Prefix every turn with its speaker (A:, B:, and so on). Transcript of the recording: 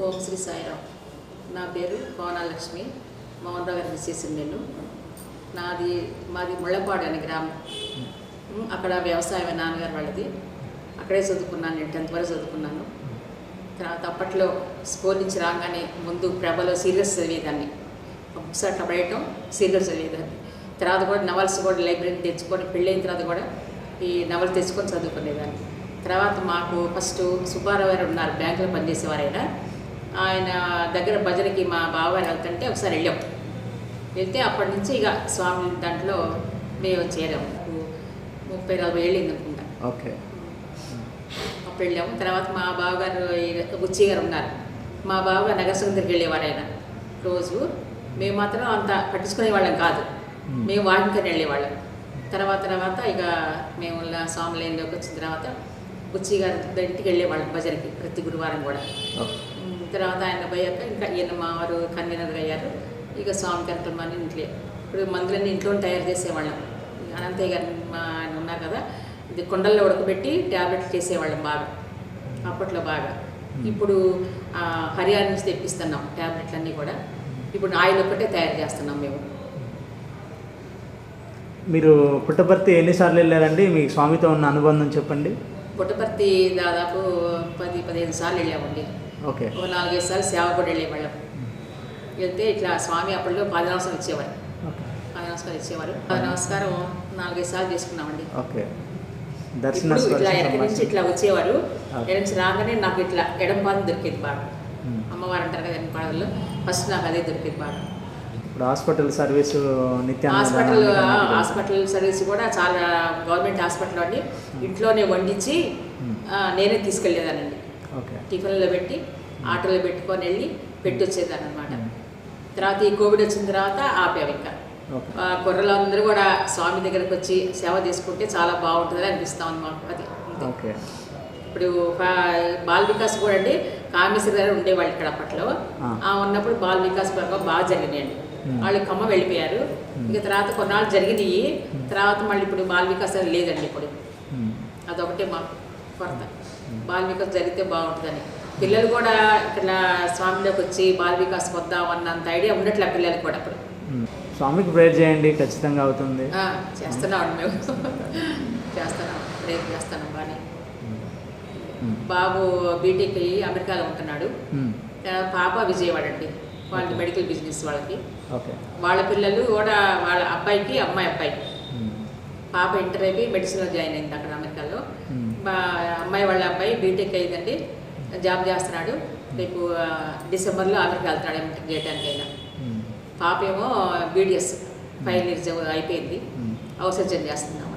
A: ఓం శ్రీ సాయిరామ్. నా పేరు భవనాలక్ష్మి మోహన్ రావు గారు మిస్సెస్ నేను. నాది మాది ముళ్ళపాడు అనే గ్రామం. అక్కడ వ్యవసాయం నాన్నగారు వాళ్ళది. అక్కడే చదువుకున్నాను నేను టెన్త్ వరకు చదువుకున్నాను. తర్వాత అప్పట్లో స్కూల్ నుంచి రాగానే ముందు ప్రభలో సీరియల్స్ చదివేదాన్ని. బుక్స్ అట్లా పడేయటం సీరియల్స్ చదివేదాన్ని. తర్వాత కూడా నవల్స్ కూడా లైబ్రరీ తెచ్చుకొని పెళ్ళైన తర్వాత కూడా ఈ నవల్ తెచ్చుకొని చదువుకునేదాన్ని. తర్వాత మాకు ఫస్ట్ సుబ్బారావు గారు ఉన్నారు బ్యాంకులో పనిచేసేవారైనా ఆయన దగ్గర భజనకి మా బావగారు వెళ్తుంటే ఒకసారి వెళ్ళాం. వెళ్తే అప్పటి నుంచి ఇక స్వామి దాంట్లో మేము చేరాము ముప్పై నలభై ఏళ్ళు అనుకుంటా.
B: ఓకే.
A: అప్పుడు వెళ్ళాము. తర్వాత మా బావగారు బుచ్చి గారు ఉన్నారు. మా బావగారు నగరసంగం దగ్గరికి వెళ్ళేవారు ఆయన. రోజు మేము మాత్రం అంత పట్టించుకునే వాళ్ళం కాదు. మేము. వాకింగ్కి వెళ్ళేవాళ్ళం. తర్వాత తర్వాత ఇక మేము స్వామి లైన్లోకి వచ్చిన తర్వాత బుచ్చి గారి ఇంటికి వెళ్ళేవాళ్ళం భజనకి ప్రతి గురువారం కూడా. తర్వాత ఆయన పోయాక ఇంకా ఈయన మా వారు కన్వీనర్గా అయ్యారు. ఇక స్వామి కార్యక్రమాన్ని ఇంట్లో ఇప్పుడు మందులన్నీ ఇంట్లో తయారు చేసేవాళ్ళం. అనంతయ్య గారు మా ఆయన ఉన్నారు కదా ఇది కుండల్లో ఉడకబెట్టి ట్యాబ్లెట్లు చేసేవాళ్ళం బాగా అప్పట్లో బాగా. ఇప్పుడు హర్యానా నుంచి తెప్పిస్తున్నాం ట్యాబ్లెట్లు అన్నీ కూడా. ఇప్పుడు ఆయిల్ ఒక్కటే తయారు చేస్తున్నాం మేము.
B: మీరు పుట్టపర్తి ఎన్నిసార్లు వెళ్ళారండి? మీ స్వామితో ఉన్న అనుబంధం చెప్పండి.
A: పుట్టపర్తి దాదాపు పది పదిహేను సార్లు వెళ్ళామండి.
B: ఓకే.
A: ఓ నాలుగైదు సార్లు సేవ కూడా వెళ్ళేవాళ్ళం వెళ్తే ఇట్లా స్వామి అప్పట్లో పాద నమస్కారం ఇచ్చేవారు.
B: ఓకే.
A: పాద నమస్కారం ఇచ్చేవారు. పాద నమస్కారం నాలుగైదు సార్లు చేసుకున్నామండి.
B: ఓకే. దర్శన
A: ఇట్లా ఎక్కడి నుంచి ఇట్లా వచ్చేవారు. ఎక్కడి నుంచి రాగానే నాకు ఇట్లా ఎడం పాదం దొరికేది బాగా. అమ్మవారు అంటారు కదా ఎడం ఫస్ట్ నాకు అదే దొరికేది బాగా.
B: ఇప్పుడు హాస్పిటల్ సర్వీసు నిత్యాన్న
A: హాస్పిటల్ హాస్పిటల్ సర్వీస్ కూడా చాలా గవర్నమెంట్ హాస్పిటల్ అండి. ఇంట్లోనే వండించి నేనే తీసుకెళ్ళేదానండి టిఫిన్లో పెట్టి ఆటోలో పెట్టుకొని వెళ్ళి పెట్టి వచ్చేదాన్ని అనమాట
B: ఉమ్.
A: తర్వాత ఈ కోవిడ్ వచ్చిన తర్వాత ఆపాము ఇంకా. కుర్రలందరూ కూడా స్వామి దగ్గరకు వచ్చి సేవ చేసుకుంటే చాలా బాగుంటుందని అనిపిస్తా మాకు. అది ఇప్పుడు బాల్ వికాస్ కూడా అండి కామేశ్వరి గారు ఉండేవాళ్ళు ఇక్కడ అప్పట్లో. ఉన్నప్పుడు బాల్ వికాస్ ప్రోగ్రాం బాగా జరిగినాయండి
B: ఉమ్.
A: వాళ్ళు ఖమ్మం వెళ్ళిపోయారు.
B: ఉమ్.
A: ఇక తర్వాత కొన్నాళ్ళు జరిగినాయి. తర్వాత మళ్ళీ ఇప్పుడు బాల్ వికాస్ లేదండి ఇప్పుడు. అదొకటే మా కొరత బాల్ వికాస్ జరిగితే బాగుంటుందని. పిల్లలు కూడా ఇక్కడ స్వామిలోకి వచ్చి బాల్ వికాస్ వద్దాం అన్నంత ఐడియా ఉండట్లే పిల్లలకి కూడా అప్పుడు.
B: స్వామికి ప్రేయర్ చేయండి ఖచ్చితంగా అవుతుంది.
A: చేస్తున్నాం మేము. చేస్తున్నాం చేస్తున్నాం బాగానే.
B: ఉమ్.
A: బాబు బీటెక్ అయ్యి అమెరికాలో ఉంటున్నాడు. పాప విజయవాడ అండి. వాళ్ళకి మెడికల్ బిజినెస్ వాళ్ళకి.
B: ఓకే.
A: వాళ్ళ పిల్లలు కూడా వాళ్ళ అబ్బాయికి అమ్మాయి అబ్బాయి. పాప ఇంటర్ అయిపోయి మెడిసిన్లో జాయిన్ అయింది అక్కడ అమెరికాలో. మా అమ్మాయి వాళ్ళ అబ్బాయి బీటెక్ అయిందండి జాబ్ చేస్తున్నాడు. రేపు డిసెంబర్లో అమెరికా వెళ్తున్నాడు ఎంటెక్ చేయడానికి అయినా
B: ఉమ్.
A: పాప ఏమో బీడిఎస్ ఫైవ్ ఇయర్స్ అయిపోయింది. అవసరం చేస్తున్నాం.